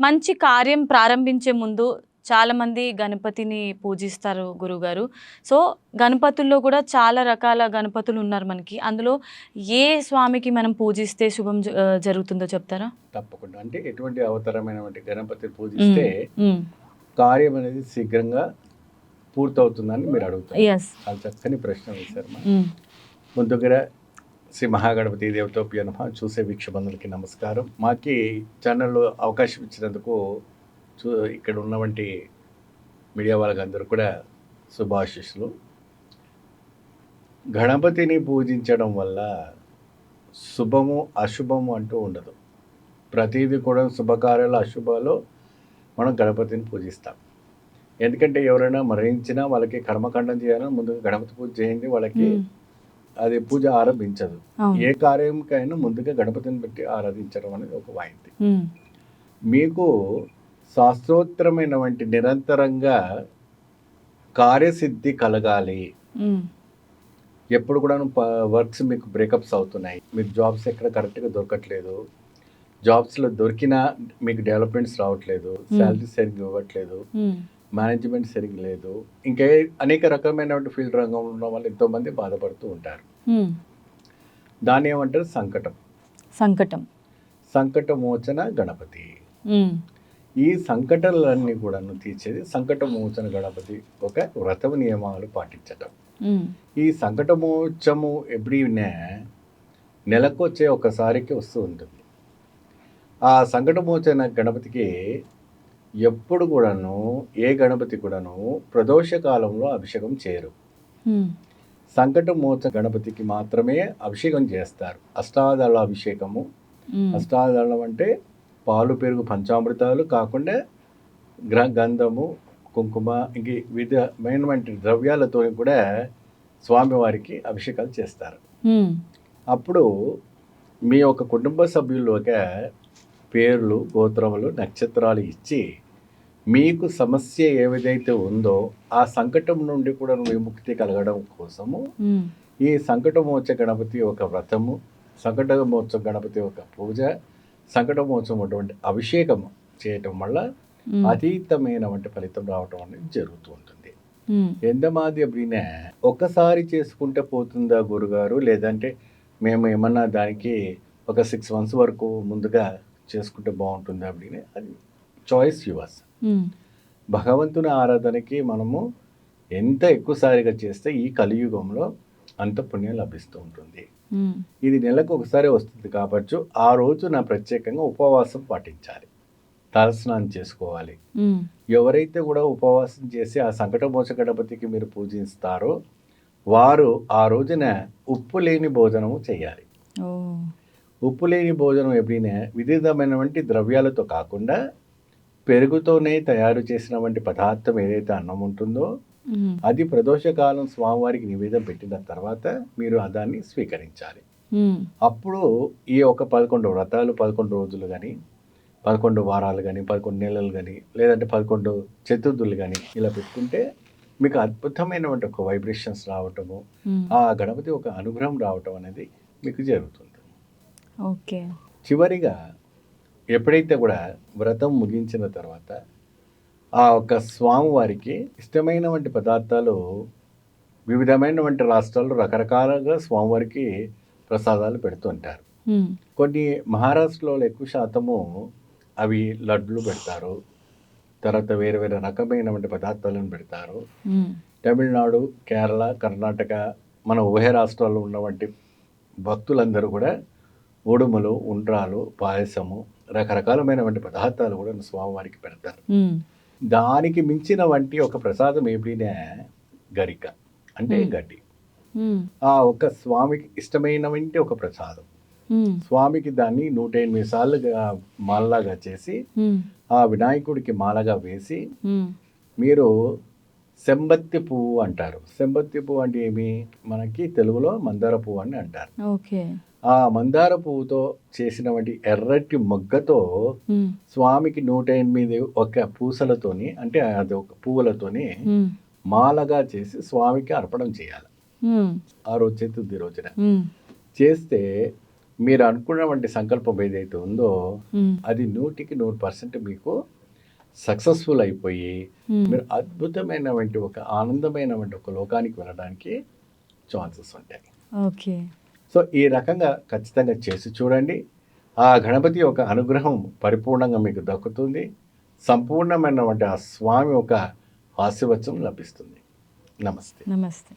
మంచి కార్యం ప్రారంభించే ముందు చాలా మంది గణపతిని పూజిస్తారు గురుగారు. సో గణపతుల్లో కూడా చాలా రకాల గణపతులు ఉన్నారు మనకి. అందులో ఏ స్వామికి మనం పూజిస్తే శుభం జరుగుతుందో చెప్తారా? తప్పకుండా. అంటే ఎటువంటి అవతరమైనటువంటి గణపతిని పూజిస్తే. కార్యం అనేది శీఘ్రంగా పూర్తవుతుందని మీరు అడుగుతారు. చాలా చక్కని ప్రశ్న వేశారు. మా మ్మ్. ముందుగా శ్రీ మహాగణపతి దేవతోప్య నమ. చూసే వీక్షబంధులకి నమస్కారం. మాకి ఛానల్లో అవకాశం ఇచ్చినందుకు చూ ఇక్కడ ఉన్నవంటి మీడియా వాళ్ళకందరూ కూడా శుభాశిస్సులు. గణపతిని పూజించడం వల్ల శుభము అశుభము అంటూ ఉండదు. ప్రతిదీ కూడా శుభకార్యాలు అశుభాలు మనం గణపతిని పూజిస్తాం. ఎందుకంటే ఎవరైనా మరణించినా వాళ్ళకి కర్మకాండం చేయాలని ముందుగా గణపతి పూజ చేయండి వాళ్ళకి అది పూజ ఆరంభించదు. ఏ కార్యంకైనా ముందుగా గణపతిని పెట్టి ఆరాధించడం అనేది ఒక వాయింతి మ్మ్. మీకు శాస్త్రోత్తరమైనటువంటి నిరంతరంగా కార్యసిద్ధి కలగాలి. ఎప్పుడు కూడా వర్క్స్ మీకు బ్రేకప్స్ అవుతున్నాయి మీకు జాబ్స్ ఎక్కడ కరెక్ట్గా దొరకట్లేదు జాబ్స్లో దొరికినా మీకు డెవలప్మెంట్స్ రావట్లేదు శాలరీ సరిగ్గా ఇవ్వట్లేదు. మేనేజ్మెంట్ సరిగ్గా లేదు ఇంకా అనేక రకమైనటువంటి ఫీల్డ్ రంగంలో ఉన్న వాళ్ళు ఎంతోమంది బాధపడుతూ ఉంటారు. దాన్ని ఏమంటారు? సంకటం. సంకటం. సంకట మోచన గణపతి. ఈ సంకటాలన్నీ కూడాను తీర్చేది సంకట మోచన గణపతి ఒక వ్రత నియమాలు పాటించటం. ఈ సంకట మోచము ఎప్పుడైనా నెలకు వచ్చే ఒకసారికి వస్తూ ఉంటుంది. ఆ సంకట మోచన గణపతికి ఎప్పుడు కూడాను ఏ గణపతి కూడాను ప్రదోష కాలంలో అభిషేకం చేయరు. మ్మ్. సంకట మోచ గణపతికి మాత్రమే అభిషేకం చేస్తారు అష్టాదళ అభిషేకము. అష్టాదళం అంటే పాలు పెరుగు పంచామృతాలు కాకుండా గ్ర గంధము కుంకుమ ఇంక విధమైనటువంటి ద్రవ్యాలతో కూడా స్వామివారికి అభిషేకాలు చేస్తారు. అప్పుడు మీ యొక్క కుటుంబ సభ్యుల్లోక పేర్లు గోత్రములు నక్షత్రాలు ఇచ్చి మీకు సమస్య ఏదైతే ఉందో ఆ సంకటం నుండి కూడా విముక్తి కలగడం కోసము? ఈ సంకటమోచ గణపతి ఒక వ్రతము సంకటమోత్సవ గణపతి ఒక పూజ సంకటమోత్సవం అటువంటి అభిషేకం చేయటం వల్ల అతీతమైన వంటి ఫలితం రావటం అనేది జరుగుతూ ఉంటుంది. ఎంతమాది అప్పుడైనా ఒకసారి చేసుకుంటే పోతుందా గురుగారు? లేదంటే మేము ఏమన్నా దానికి ఒక సిక్స్ మంత్స్ వరకు ముందుగా చేసుకుంటే బాగుంటుందా అప్పుడైనా అది చాయిస్ యువర్స్ భగవంతుని ఆరాధనకి మనము ఎంత ఎక్కువసారిగా చేస్తే ఈ కలియుగంలో అంత పుణ్యం లభిస్తూ ఉంటుంది. ఇది నెలకు ఒకసారి వస్తుంది కాబట్టి ఆ రోజు నా ప్రత్యేకంగా ఉపవాసం పాటించాలి. తలస్నానం చేసుకోవాలి. ఎవరైతే కూడా ఉపవాసం చేసి ఆ సంకటమోచ గణపతికి మీరు పూజిస్తారో వారు ఆ రోజున ఉప్పు లేని భోజనము చేయాలి. ఉప్పు లేని భోజనం ఎప్పుడైనా వివిధమైనటువంటి ద్రవ్యాలతో కాకుండా పెరుగుతోనే తయారు చేసినటువంటి పదార్థం ఏదైతే అన్నం ఉంటుందో. అది ప్రదోషకాలం స్వామివారికి నివేదన పెట్టిన తర్వాత మీరు దాన్ని స్వీకరించాలి. అప్పుడు ఈ ఒక పదకొండు వ్రతాలు పదకొండు రోజులు కానీ పదకొండు వారాలు కానీ పదకొండు నెలలు కానీ లేదంటే పదకొండు చతుర్థులు కానీ ఇలా పెట్టుకుంటే మీకు అద్భుతమైనటువంటి ఒక వైబ్రేషన్స్ రావటము. ఆ గణపతి ఒక అనుగ్రహం రావటం అనేది మీకు జరుగుతుంది ఓకే చివరిగా ఎప్పుడైతే కూడా వ్రతం ముగించిన తర్వాత ఆ ఒక స్వామివారికి ఇష్టమైనటువంటి పదార్థాలు వివిధమైనటువంటి రాష్ట్రాల్లో రకరకాలుగా స్వామివారికి ప్రసాదాలు పెడుతుంటారు. కొన్ని మహారాష్ట్రలో ఎక్కువ శాతము అవి లడ్లు పెడతారు తర్వాత వేరే వేరే రకమైనటువంటి పదార్థాలను పెడతారు. తమిళనాడు కేరళ కర్ణాటక మన ఉభయ రాష్ట్రాల్లో ఉన్నటువంటి భక్తులందరూ కూడా ఉడుములు ఉండ్రాలు పాయసము రకరకాలమైనటువంటి పదార్థాలు కూడా స్వామివారికి పెడతారు. దానికి మించిన వంటి ఒక ప్రసాదం ఏమిటినే గరిక అంటే. గడ్డి. ఆ ఒక స్వామికి ఇష్టమైనవంటి ఒక ప్రసాదం. స్వామికి దాన్ని నూట ఎనిమిది సార్లుగా మాలలాగా చేసి. ఆ వినాయకుడికి మాలగా వేసి. మీరు సెంబత్తి పువ్వు అంటారు సెంబత్తి పువ్వు అంటే ఏమి మనకి తెలుగులో మందార పువ్వు అని అంటారు ఓకే ఆ మందార పువ్వుతో చేసినటువంటి ఎర్రటి మొగ్గతో. స్వామికి నూట ఎనిమిది ఒక పూసలతోని అంటే అది ఒక పువ్వులతోని. మాలగా చేసి స్వామికి అర్పణం చేయాలి. ఆ రోజు చతుర్థి రోజున. చేస్తే మీరు అనుకున్నటువంటి సంకల్పం ఏదైతే ఉందో అది నూటికి నూరు పర్సెంట్ మీకు సక్సెస్ఫుల్ అయిపోయి. మీరు అద్భుతమైనటువంటి ఒక ఆనందమైనటువంటి ఒక లోకానికి వెళ్ళడానికి ఛాన్సెస్ ఉంటాయి ఓకే సో ఈ రకంగా ఖచ్చితంగా చేసి చూడండి. ఆ గణపతి యొక్క అనుగ్రహం పరిపూర్ణంగా మీకు దక్కుతుంది. సంపూర్ణమైనటువంటి ఆ స్వామి ఒక ఆశీర్వచనం లభిస్తుంది. నమస్తే. నమస్తే.